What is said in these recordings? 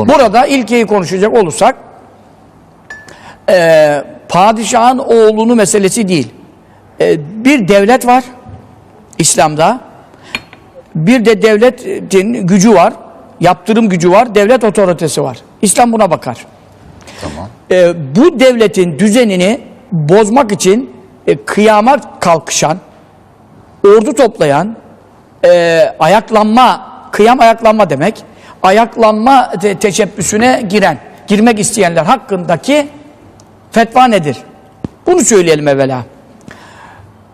Konuş. Burada ilkeyi konuşacak olursak e, padişahın oğlunu meselesi değil. E, bir devlet var İslam'da. Bir de devletin gücü var. Yaptırım gücü var. Devlet otoritesi var. İslam buna bakar. Tamam. E, bu devletin düzenini bozmak için e, kıyama kalkışan, ordu toplayan, e, ayaklanma, kıyam ayaklanma demek, ayaklanma te- teşebbüsüne giren, girmek isteyenler hakkındaki fetva nedir? Bunu söyleyelim evvela.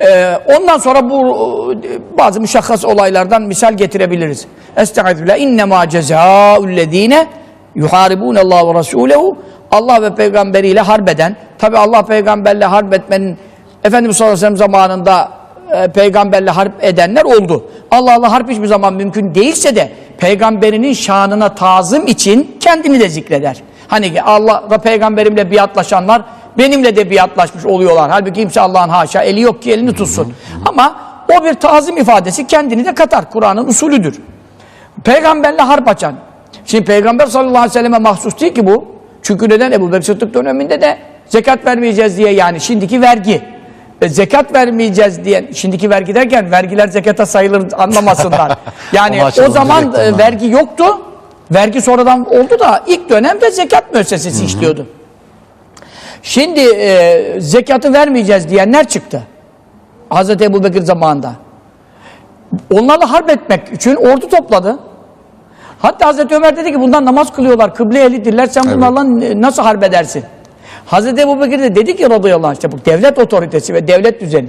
Ee, ondan sonra bu bazı müşahhas olaylardan misal getirebiliriz. Estağfirullah. İnnemâ cezâullezîne yuhâribûne Allah ve rasûlehu Allah ve peygamberiyle harbeden tabi Allah peygamberle harp etmenin Efendimiz sallallahu aleyhi ve sellem zamanında e, peygamberle harp edenler oldu. Allah Allah harp hiçbir zaman mümkün değilse de peygamberinin şanına tazım için kendini de zikreder. Hani ki Allah ve peygamberimle biatlaşanlar benimle de biatlaşmış oluyorlar. Halbuki kimse Allah'ın haşa eli yok ki elini tutsun. Ama o bir tazim ifadesi kendini de katar. Kur'an'ın usulüdür. Peygamberle harp açan. Şimdi Peygamber sallallahu aleyhi ve selleme mahsus değil ki bu. Çünkü neden? Ebu Bekir Sıddık döneminde de zekat vermeyeceğiz diye yani şimdiki vergi. E, zekat vermeyeceğiz diye, şimdiki vergi derken vergiler zekata sayılır anlamasınlar. Yani o zaman e, vergi yoktu. Vergi sonradan oldu da ilk dönemde zekat müessesesi işliyordu. Şimdi e, zekatı vermeyeceğiz diyenler çıktı. Hazreti Ebu Bekir zamanında. Onlarla harp etmek için ordu topladı. Hatta Hazreti Ömer dedi ki bundan namaz kılıyorlar, kıble ehlidirler, sen bunlarla n- nasıl harp edersin? Hazreti Ebu Bekir de dedi ki radıyallahu anh işte bu devlet otoritesi ve devlet düzeni.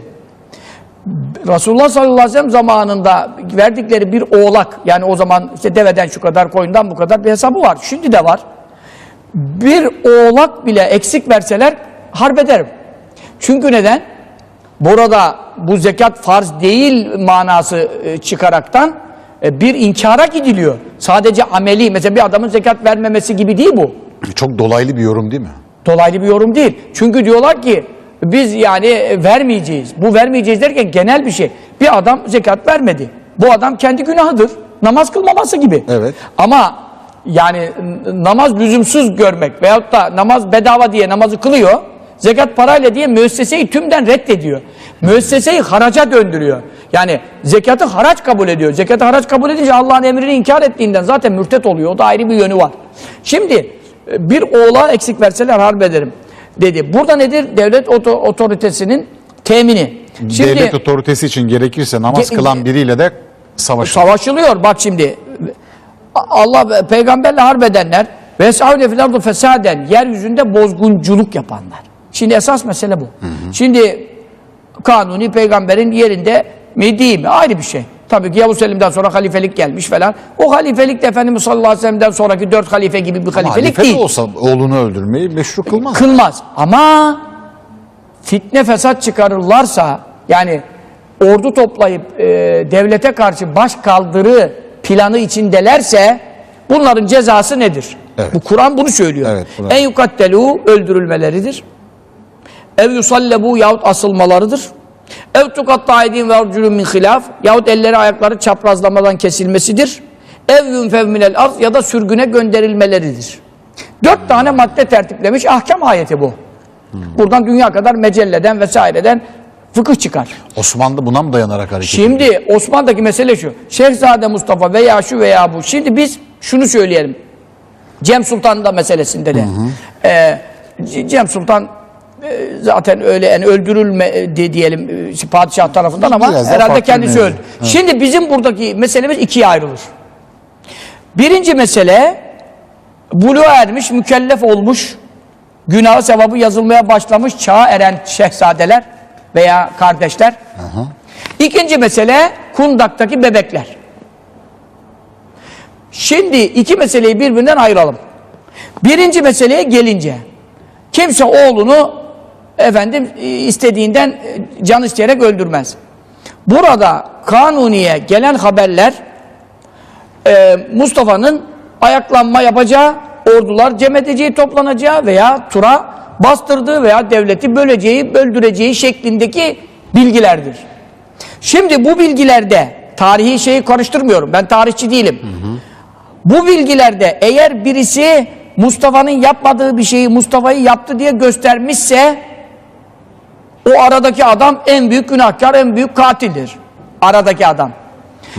Resulullah sallallahu aleyhi ve sellem zamanında verdikleri bir oğlak yani o zaman işte deveden şu kadar koyundan bu kadar bir hesabı var. Şimdi de var. Bir oğlak bile eksik verseler harp ederim. Çünkü neden? Burada bu zekat farz değil manası e, çıkaraktan e, bir inkara gidiliyor. Sadece ameli mesela bir adamın zekat vermemesi gibi değil bu. Çok dolaylı bir yorum değil mi? Dolaylı bir yorum değil. Çünkü diyorlar ki biz yani vermeyeceğiz. Bu vermeyeceğiz derken genel bir şey. Bir adam zekat vermedi. Bu adam kendi günahıdır. Namaz kılmaması gibi. Evet. Ama yani namaz lüzumsuz görmek veyahut da namaz bedava diye namazı kılıyor. Zekat parayla diye müesseseyi tümden reddediyor. Müesseseyi haraca döndürüyor. Yani zekatı haraç kabul ediyor. Zekatı haraç kabul edince Allah'ın emrini inkar ettiğinden zaten mürtet oluyor. O da ayrı bir yönü var. Şimdi bir oğla eksik verseler harp ederim dedi. Burada nedir? Devlet oto- otoritesinin temini. Şimdi Devlet otoritesi için gerekirse namaz Ge- kılan biriyle de savaşır. savaşılıyor. Bak şimdi Allah peygamberle harp edenler ve savle fil ardı fesaden yeryüzünde bozgunculuk yapanlar. Şimdi esas mesele bu. Şimdi kanuni peygamberin yerinde mi değil mi? Ayrı bir şey. Tabii ki Yavuz Selim'den sonra halifelik gelmiş falan. O halifelik de Efendimiz sallallahu aleyhi ve sellem'den sonraki dört halife gibi bir halifelik halife de değil. olsa oğlunu öldürmeyi meşru kılmaz. Kılmaz. Ama fitne fesat çıkarırlarsa yani ordu toplayıp e, devlete karşı baş kaldırı planı içindelerse bunların cezası nedir? Evet. Bu Kur'an bunu söylüyor. Evet, Kur'an. en yukattelu öldürülmeleridir. Ev yusallebu yahut asılmalarıdır. Ev tukatta aydin ve arculun min hilaf yahut elleri ayakları çaprazlamadan kesilmesidir. Ev yunfev minel arz ya da sürgüne gönderilmeleridir. Dört tane madde tertiplemiş ahkam ayeti bu. Buradan dünya kadar mecelleden vesaireden fıkıh çıkar. Osmanlı buna mı dayanarak hareket ediyor? Şimdi Osman'daki mesele şu. Şehzade Mustafa veya şu veya bu. Şimdi biz şunu söyleyelim. Cem Sultan da meselesinde de. Ee, C- Cem Sultan zaten öyle yani öldürülme e, diyelim e, padişah tarafından ama Biraz herhalde kendisi öldü. mevzu. Şimdi bizim buradaki meselemiz ikiye ayrılır. Birinci mesele buluğa ermiş, mükellef olmuş, günahı sevabı yazılmaya başlamış çağa eren şehzadeler veya kardeşler. İkinci mesele kundaktaki bebekler. Şimdi iki meseleyi birbirinden ayıralım. Birinci meseleye gelince kimse oğlunu efendim e, istediğinden e, can isteyerek öldürmez. Burada kanuniye gelen haberler e, Mustafa'nın ayaklanma yapacağı, ordular cem edeceği, toplanacağı veya tura bastırdığı veya devleti böleceği, öldüreceği şeklindeki bilgilerdir. Şimdi bu bilgilerde tarihi şeyi karıştırmıyorum. Ben tarihçi değilim. Bu bilgilerde eğer birisi Mustafa'nın yapmadığı bir şeyi Mustafa'yı yaptı diye göstermişse o aradaki adam en büyük günahkar, en büyük katildir. Aradaki adam.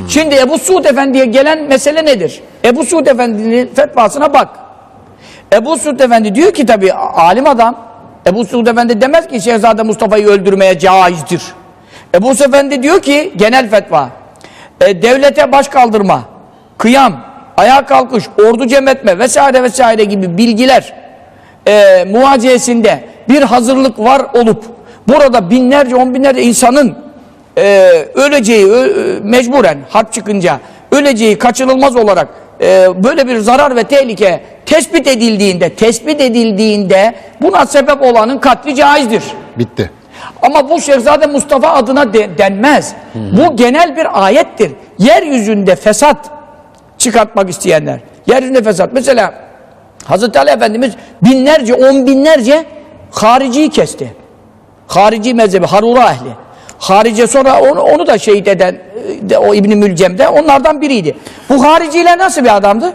Şimdi Ebu Suud Efendi'ye gelen mesele nedir? Ebu Suud Efendi'nin fetvasına bak. Ebu Suud Efendi diyor ki tabi alim adam. Ebu Suud Efendi demez ki Şehzade Mustafa'yı öldürmeye caizdir. Ebu Suud Efendi diyor ki genel fetva. e, devlete baş kaldırma, kıyam, ayağa kalkış, ordu cem etme vesaire vesaire gibi bilgiler e, muhacesinde bir hazırlık var olup burada binlerce on binlerce insanın e, öleceği ö- mecburen harp çıkınca öleceği kaçınılmaz olarak e, böyle bir zarar ve tehlike tespit edildiğinde tespit edildiğinde buna sebep olanın katli caizdir. Bitti. Ama bu Şehzade Mustafa adına de- denmez. Bu genel bir ayettir. Yeryüzünde fesat çıkartmak isteyenler. Yeryüzünde fesat. Mesela Hazreti Ali Efendimiz binlerce, on binlerce hariciyi kesti. Harici mezhebi, Harura ehli. Harice sonra onu, onu da şehit eden e, de, o İbn-i Mülcem de onlardan biriydi. Bu hariciler nasıl bir adamdı?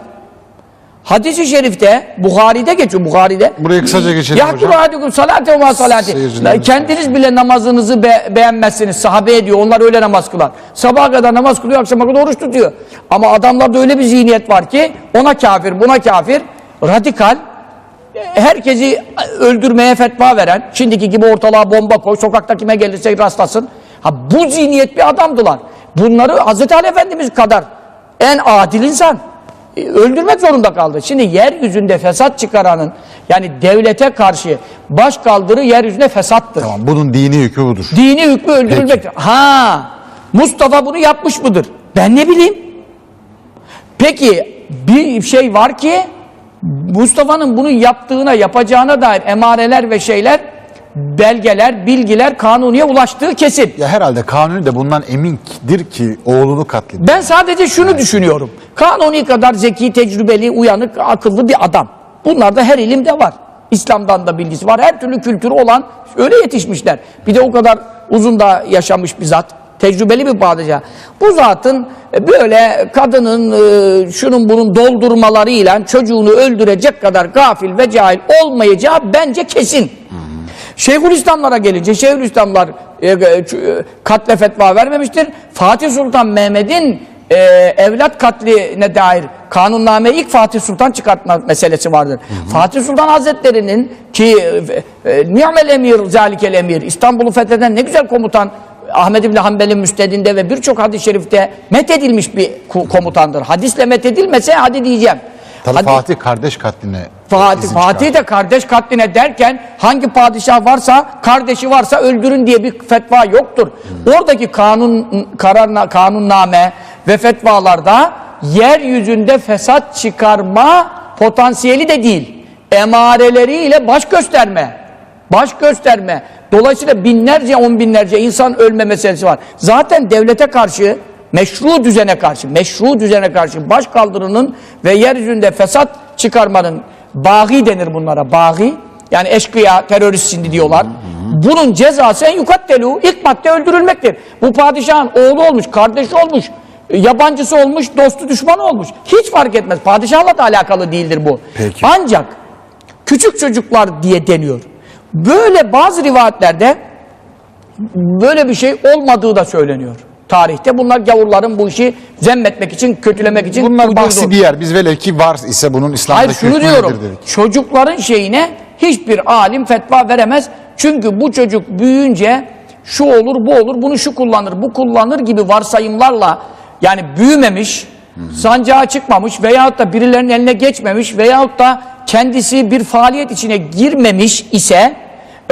Hadis-i şerifte, Buhari'de geçiyor, Buhari'de. Burayı kısaca geçelim Yahkuru hocam. ahadukum salate ve salati. Kendiniz bile namazınızı be- beğenmezsiniz. Sahabe ediyor. Onlar öyle namaz kılar. Sabaha kadar namaz kılıyor, akşama kadar oruç tutuyor. Ama adamlarda öyle bir zihniyet var ki ona kafir, buna kafir, radikal, herkesi öldürmeye fetva veren, şimdiki gibi ortalığa bomba koy, sokakta kime gelirse rastlasın. Ha bu zihniyet bir adamdılar. Bunları Hazreti Ali Efendimiz kadar en adil insan e, öldürmek zorunda kaldı. Şimdi yeryüzünde fesat çıkaranın yani devlete karşı baş kaldırı yeryüzünde fesattır. Tamam bunun dini yükü budur. Dini hükmü öldürülmektir. Ha Mustafa bunu yapmış mıdır? Ben ne bileyim? Peki bir şey var ki Mustafa'nın bunu yaptığına, yapacağına dair emareler ve şeyler, belgeler, bilgiler kanuniye ulaştığı kesin. Ya herhalde Kanuni de bundan emindir ki oğlunu katledecek. Ben sadece şunu düşünüyorum. Kanuni kadar zeki, tecrübeli, uyanık, akıllı bir adam. Bunlarda her ilimde var. İslam'dan da bilgisi var. Her türlü kültürü olan öyle yetişmişler. Bir de o kadar uzun da yaşamış bir zat. Tecrübeli bir padişah. Bu zatın e, böyle kadının e, şunun bunun doldurmalarıyla çocuğunu öldürecek kadar gafil ve cahil olmayacağı bence kesin. Şeyhülislamlara gelince Şeyhülislamlar e, katle fetva vermemiştir. Fatih Sultan Mehmet'in e, evlat katline dair kanunname ilk Fatih Sultan çıkartma meselesi vardır. Fatih Sultan Hazretleri'nin ki e, e, ni'mel emir zalikel emir İstanbul'u fetheden ne güzel komutan Ahmed İbni Hanbel'in müstedinde ve birçok hadis-i şerifte methedilmiş bir komutandır. Hadisle methedilmese hadi diyeceğim. Tabii Hadi- Fatih kardeş katline Fatih, Fatih de kardeş katline derken hangi padişah varsa kardeşi varsa öldürün diye bir fetva yoktur. Oradaki kanun kararna kanunname ve fetvalarda yeryüzünde fesat çıkarma potansiyeli de değil. Emareleriyle baş gösterme. Baş gösterme. Dolayısıyla binlerce on binlerce insan ölme meselesi var. Zaten devlete karşı meşru düzene karşı, meşru düzene karşı baş kaldırının ve yeryüzünde fesat çıkarmanın bağı denir bunlara, bağı. Yani eşkıya, terörist şimdi diyorlar. Bunun cezası en yukattelu, ilk madde öldürülmektir. Bu padişahın oğlu olmuş, kardeşi olmuş, yabancısı olmuş, dostu düşmanı olmuş. Hiç fark etmez. Padişahla da alakalı değildir bu. Peki. Ancak küçük çocuklar diye deniyor. Böyle bazı rivayetlerde böyle bir şey olmadığı da söyleniyor tarihte. Bunlar gavurların bu işi zemmetmek için, kötülemek için Bunlar bahsi diğer. Biz velev ki var ise bunun İslam'daki Hayır şunu diyorum. dedik. Çocukların şeyine hiçbir alim fetva veremez. Çünkü bu çocuk büyüyünce şu olur, bu olur, bunu şu kullanır, bu kullanır gibi varsayımlarla yani büyümemiş, sancağa çıkmamış veyahut da birilerinin eline geçmemiş veyahut da kendisi bir faaliyet içine girmemiş ise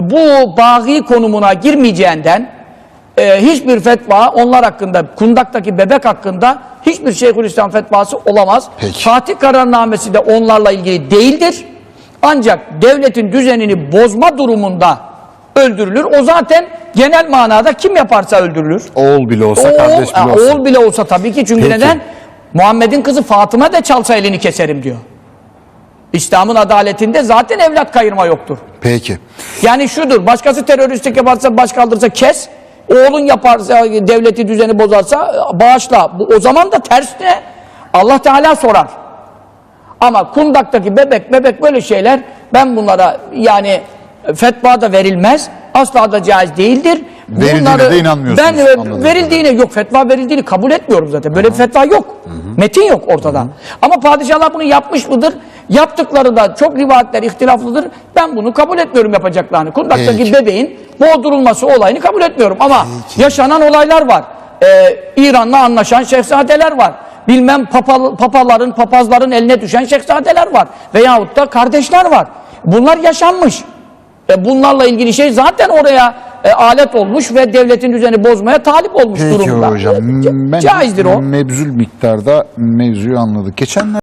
bu bağı konumuna girmeyeceğinden e, hiçbir fetva onlar hakkında, kundaktaki bebek hakkında hiçbir Şeyhülislam fetvası olamaz. Peki. Fatih kararnamesi de onlarla ilgili değildir. Ancak devletin düzenini bozma durumunda öldürülür. O zaten genel manada kim yaparsa öldürülür. Oğul bile olsa, Oğul, kardeş bile olsa. oğul bile olsa tabii ki çünkü Peki. neden? Muhammed'in kızı Fatıma da çalsa elini keserim diyor. İslam'ın adaletinde zaten evlat kayırma yoktur. Peki. Yani şudur, başkası teröristlik yaparsa, baş kaldırırsa kes, oğlun yaparsa, devleti düzeni bozarsa bağışla. Bu, o zaman da ters ne? Allah Teala sorar. Ama kundaktaki bebek bebek böyle şeyler ben bunlara yani e, fetva da verilmez. Asla da caiz değildir. Verildiğine de inanmıyorsunuz, Ben e, anladığım verildiğine yok fetva verildiğini kabul etmiyorum zaten. Böyle bir fetva yok. Metin yok ortada. Ama padişahlar bunu yapmış mıdır? Yaptıkları da çok rivayetler ihtilaflıdır. Ben bunu kabul etmiyorum yapacaklarını. Kundaktaki bebeğin boğdurulması olayını kabul etmiyorum. Ama yaşanan olaylar var. Ee, İran'la anlaşan şehzadeler var. Bilmem papal, papaların, papazların eline düşen şehzadeler var. Veyahut da kardeşler var. Bunlar yaşanmış. E bunlarla ilgili şey zaten oraya e, alet olmuş ve devletin düzeni bozmaya talip olmuş Peki durumda. hocam. Ben Caizdir o. mebzül miktarda mevzuyu anladık. Geçenler